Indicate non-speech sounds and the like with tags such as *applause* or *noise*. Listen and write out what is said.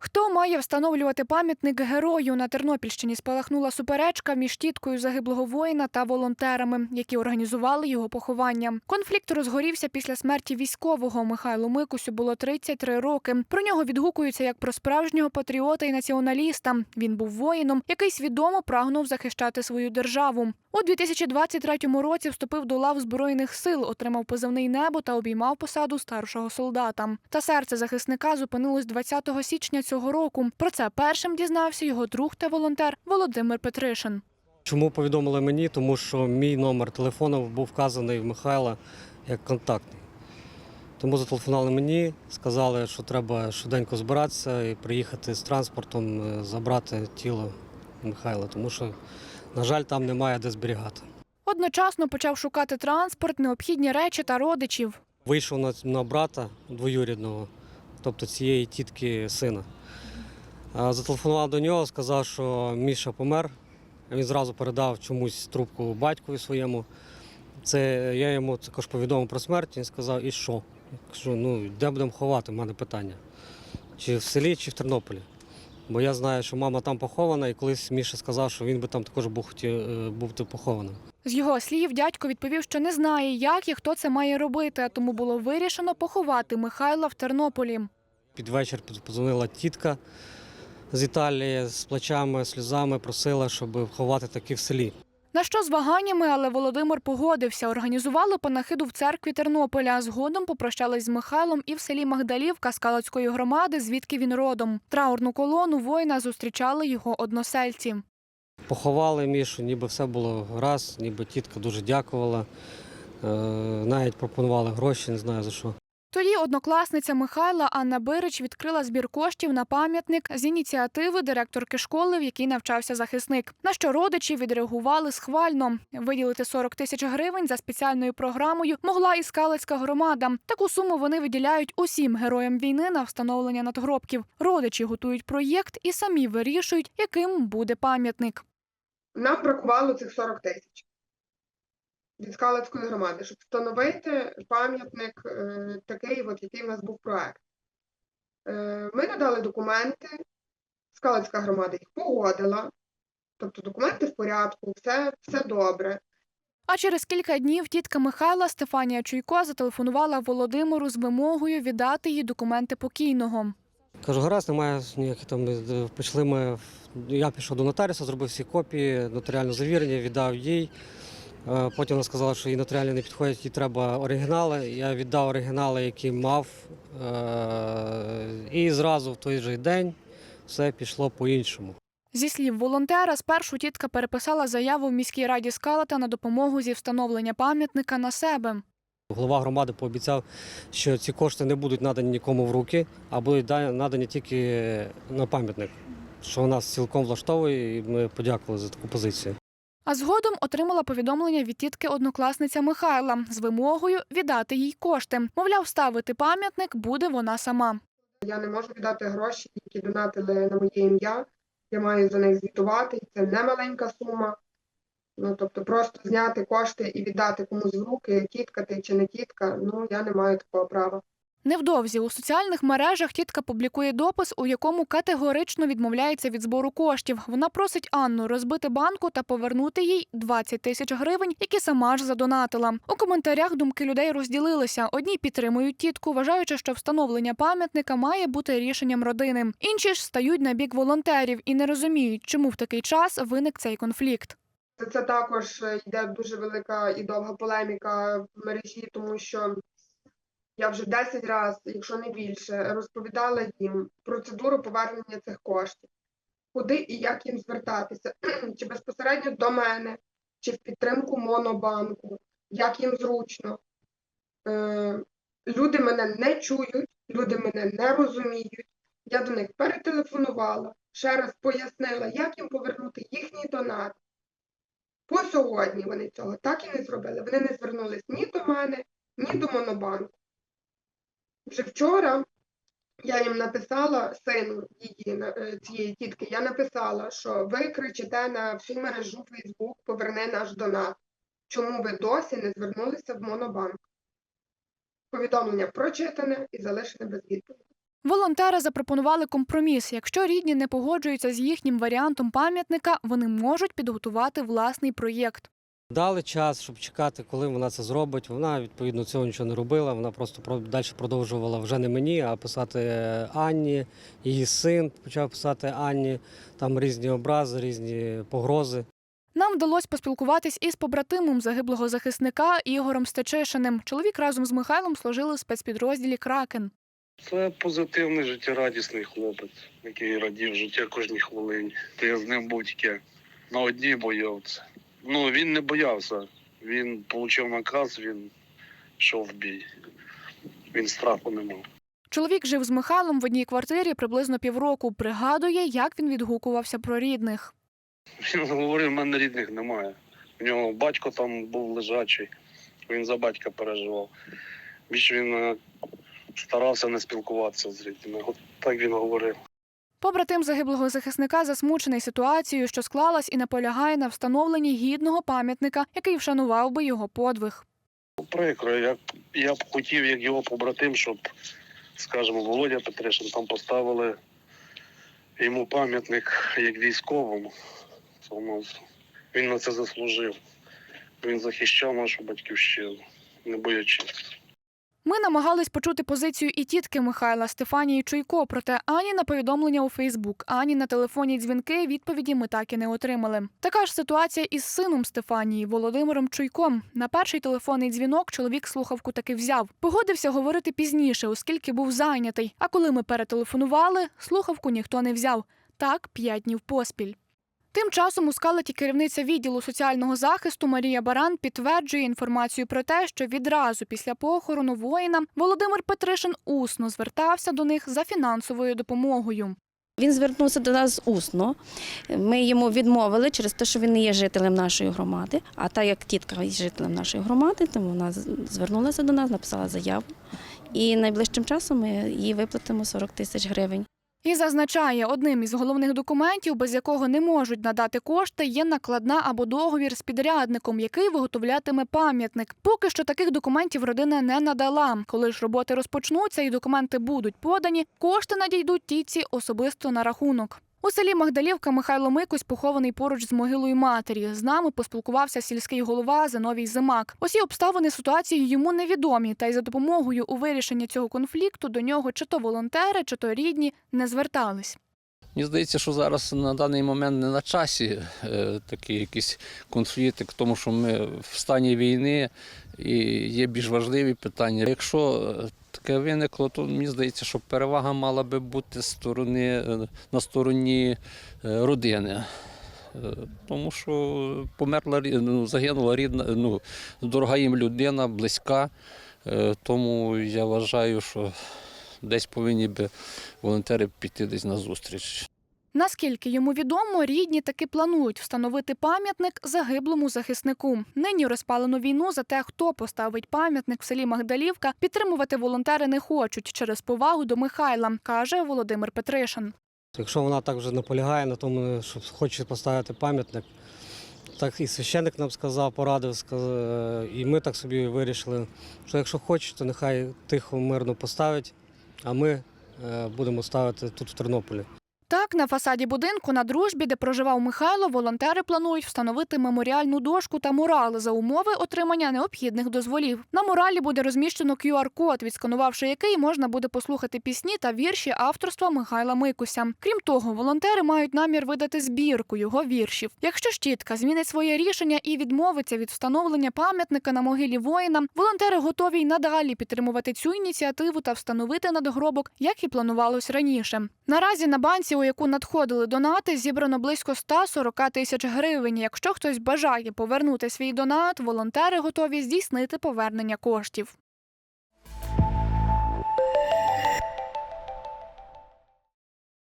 Хто має встановлювати пам'ятник герою на Тернопільщині? Спалахнула суперечка між тіткою загиблого воїна та волонтерами, які організували його поховання. Конфлікт розгорівся після смерті військового. Михайлу Микусю було 33 роки. Про нього відгукуються як про справжнього патріота і націоналіста. Він був воїном, який свідомо прагнув захищати свою державу. У 2023 році вступив до лав збройних сил, отримав позивний небо та обіймав посаду старшого солдата. Та серце захисника зупинилось 20 січня цього року. Про це першим дізнався його друг та волонтер Володимир Петришин. Чому повідомили мені? Тому що мій номер телефону був вказаний в Михайла як контактний. Тому зателефонували мені, сказали, що треба швиденько збиратися і приїхати з транспортом, е, забрати тіло Михайла, тому що, на жаль, там немає де зберігати. Одночасно почав шукати транспорт, необхідні речі та родичів. Вийшов на, на брата двоюрідного, тобто цієї тітки сина. Зателефонував до нього, сказав, що Міша помер. Він зразу передав чомусь трубку батькові своєму. Це я йому також повідомив про смерть. Він сказав, і що? Я Кажу, ну де будемо ховати? У мене питання. Чи в селі, чи в Тернополі. Бо я знаю, що мама там похована, і колись Міша сказав, що він би там також був хотів е, бути похованим. З його слів, дядько відповів, що не знає, як і хто це має робити, а тому було вирішено поховати Михайла в Тернополі. Під вечір подзвонила тітка з Італії з плачами, сльозами, просила, щоб ховати таки в селі. На що з ваганнями, але Володимир погодився. Організували панахиду в церкві Тернополя. Згодом попрощались з Михайлом і в селі Магдалівка Скалацької громади, звідки він родом. Траурну колону воїна зустрічали його односельці. Поховали Мішу, ніби все було раз, ніби тітка дуже дякувала. Е, навіть пропонували гроші, не знаю за що. Тоді однокласниця Михайла Анна Бирич відкрила збір коштів на пам'ятник з ініціативи директорки школи, в якій навчався захисник. На що родичі відреагували схвально. Виділити 40 тисяч гривень за спеціальною програмою могла і Скалицька громада. Таку суму вони виділяють усім героям війни на встановлення надгробків. Родичі готують проєкт і самі вирішують, яким буде пам'ятник. Нам бракувало цих 40 тисяч від Скалацької громади, щоб встановити пам'ятник е, такий, от, який в нас був проект. Е, ми надали документи, Скалацька громада їх погодила, тобто документи в порядку, все, все добре. А через кілька днів тітка Михайла Стефанія Чуйко зателефонувала Володимиру з вимогою віддати їй документи покійного. Кажу, гаразд, немає ніяких там. Пішли ми. Я пішов до нотаріуса, зробив всі копії, нотаріально завірені, віддав їй. Е, Потім вона сказала, що їй нотаріально не підходять, їй треба оригінали. Я віддав оригінали, які мав. Е, І зразу в той же день все пішло по-іншому. Зі слів волонтера, спершу тітка переписала заяву в міській раді Скалата на допомогу зі встановлення пам'ятника на себе. Голова громади пообіцяв, що ці кошти не будуть надані нікому в руки, а будуть надані тільки на пам'ятник. Що нас цілком влаштовує, і ми подякували за таку позицію. А згодом отримала повідомлення від тітки однокласниця Михайла з вимогою віддати їй кошти. Мовляв, ставити пам'ятник буде вона сама. Я не можу віддати гроші, які донатили на моє ім'я. Я маю за них звітувати, і це не маленька сума. Ну, тобто просто зняти кошти і віддати комусь в руки, тітка ти чи не тітка, ну я не маю такого права. Невдовзі у соціальних мережах тітка публікує допис, у якому категорично відмовляється від збору коштів. Вона просить Анну розбити банку та повернути їй 20 тисяч гривень, які сама ж задонатила. У коментарях думки людей розділилися. Одні підтримують тітку, вважаючи, що встановлення пам'ятника має бути рішенням родини. Інші ж стають на бік волонтерів і не розуміють, чому в такий час виник цей конфлікт. Це, також е, йде дуже велика і довга полеміка в мережі, тому що я вже 10 разів, якщо не більше, розповідала їм процедуру повернення цих коштів, куди і як їм звертатися, *clears throat* чи безпосередньо до мене, чи в підтримку Монобанку, як їм зручно. Е, люди мене не чують, люди мене не розуміють. Я до них перетелефонувала, ще раз пояснила, як їм повернути їхній донат. По сьогодні вони цього так і не зробили. Вони не звернулись ні до мене, ні до Монобанку. Вже вчора я їм написала сину її е, цієї тітки, я написала, що ви кричите на всю мережу Фейсбук, поверни наш донат. Чому ви досі не звернулися в Монобанк? Повідомлення прочитане і залишене без відповіді. Волонтери запропонували компроміс. Якщо рідні не погоджуються з їхнім варіантом пам'ятника, вони можуть підготувати власний проєкт. Дали час, щоб чекати, коли вона це зробить. Вона відповідно цього нічого не робила. Вона просто далі продовжувала вже не мені, а писати Анні. Її син почав писати Анні. Там різні образи, різні погрози. Нам вдалося поспілкуватись із побратимом загиблого захисника Ігорем Стечишиним. Чоловік разом з Михайлом служили в спецпідрозділі Кракен. Це позитивний життєрадісний хлопець, який радів життя кожній хвилині. Я з ним тільки на одній бойовці. Ну він не боявся. Він отримав наказ, він йшов в бій. Він страху не мав. Чоловік жив з Михайлом в одній квартирі приблизно півроку. Пригадує, як він відгукувався про рідних. Він говорив, в мене рідних немає. У нього батько там був лежачий, він за батька переживав. Більше він е, старався не спілкуватися з рідними. От так він говорив. Побратим загиблого захисника засмучений ситуацією, що склалась, і наполягає на встановленні гідного пам'ятника, який вшанував би його подвиг. Прикро, я, я б хотів, як його побратим, щоб, скажімо, Володя Петришин там поставили йому пам'ятник як військовому. Він на це заслужив. Він захищав нашу батьківщину, не боячись. Ми намагались почути позицію і тітки Михайла Стефанії Чуйко, проте ані на повідомлення у Фейсбук, ані на телефонні дзвінки відповіді ми так і не отримали. Така ж ситуація із сином Стефанії Володимиром Чуйком. На перший телефонний дзвінок чоловік слухавку таки взяв. Погодився говорити пізніше, оскільки був зайнятий. А коли ми перетелефонували, слухавку ніхто не взяв. Так п'ять днів поспіль. Тим часом у скалаті керівниця відділу соціального захисту Марія Баран підтверджує інформацію про те, що відразу після похорону воїна Володимир Петришин усно звертався до них за фінансовою допомогою. Він звернувся до нас усно. Ми йому відмовили через те, що він не є жителем нашої громади. А так як тітка є жителем нашої громади, тому вона звернулася до нас, написала заяву. І найближчим часом ми їй виплатимо 40 тисяч гривень. І зазначає, одним із головних документів, без якого не можуть надати кошти, є накладна або договір з підрядником, який виготовлятиме пам'ятник. Поки що таких документів родина не надала. Коли ж роботи розпочнуться і документи будуть подані, кошти надійдуть тіці особисто на рахунок. У селі Магдалівка Михайло Микось похований поруч з могилою матері. З нами поспілкувався сільський голова Зиновій Зимак. Усі обставини ситуації йому невідомі, та й за допомогою у вирішенні цього конфлікту до нього чи то волонтери, чи то рідні не звертались. Мені здається, що зараз на даний момент не на часі е, такі якісь конфлікти, тому що ми в стані війни і є більш важливі питання. Якщо таке виникло, то мені здається, що перевага мала би бути сторони, е, на стороні е, родини. Е, Тому що померла ну, загинула рідна, ну, дорога їм людина, близька. Тому я вважаю, що десь повинні би волонтери піти десь на зустріч. Наскільки йому відомо, рідні таки планують встановити пам'ятник загиблому захиснику. Нині розпалену війну за те, хто поставить пам'ятник в селі Магдалівка, підтримувати волонтери не хочуть через повагу до Михайла, каже Володимир Петришин. Якщо вона так вже наполягає на тому, що хоче поставити пам'ятник, так і священник нам сказав, порадив, і ми так собі вирішили, що якщо хоче, то нехай тихо, мирно поставить, а ми е, будемо ставити тут в Тернополі. Так, на фасаді будинку на дружбі, де проживав Михайло, волонтери планують встановити меморіальну дошку та мурали за умови отримання необхідних дозволів. На муралі буде розміщено QR-код, відсканувавши який можна буде послухати пісні та вірші авторства Михайла Микуся. Крім того, волонтери мають намір видати збірку його віршів. Якщо ж тітка змінить своє рішення і відмовиться від встановлення пам'ятника на могилі воїна, волонтери готові й надалі підтримувати цю ініціативу та встановити надгробок, як і планувалось раніше. Наразі на банці, у яку надходили донати, зібрано близько 140 тисяч гривень. Якщо хтось бажає повернути свій донат, волонтери готові здійснити повернення коштів.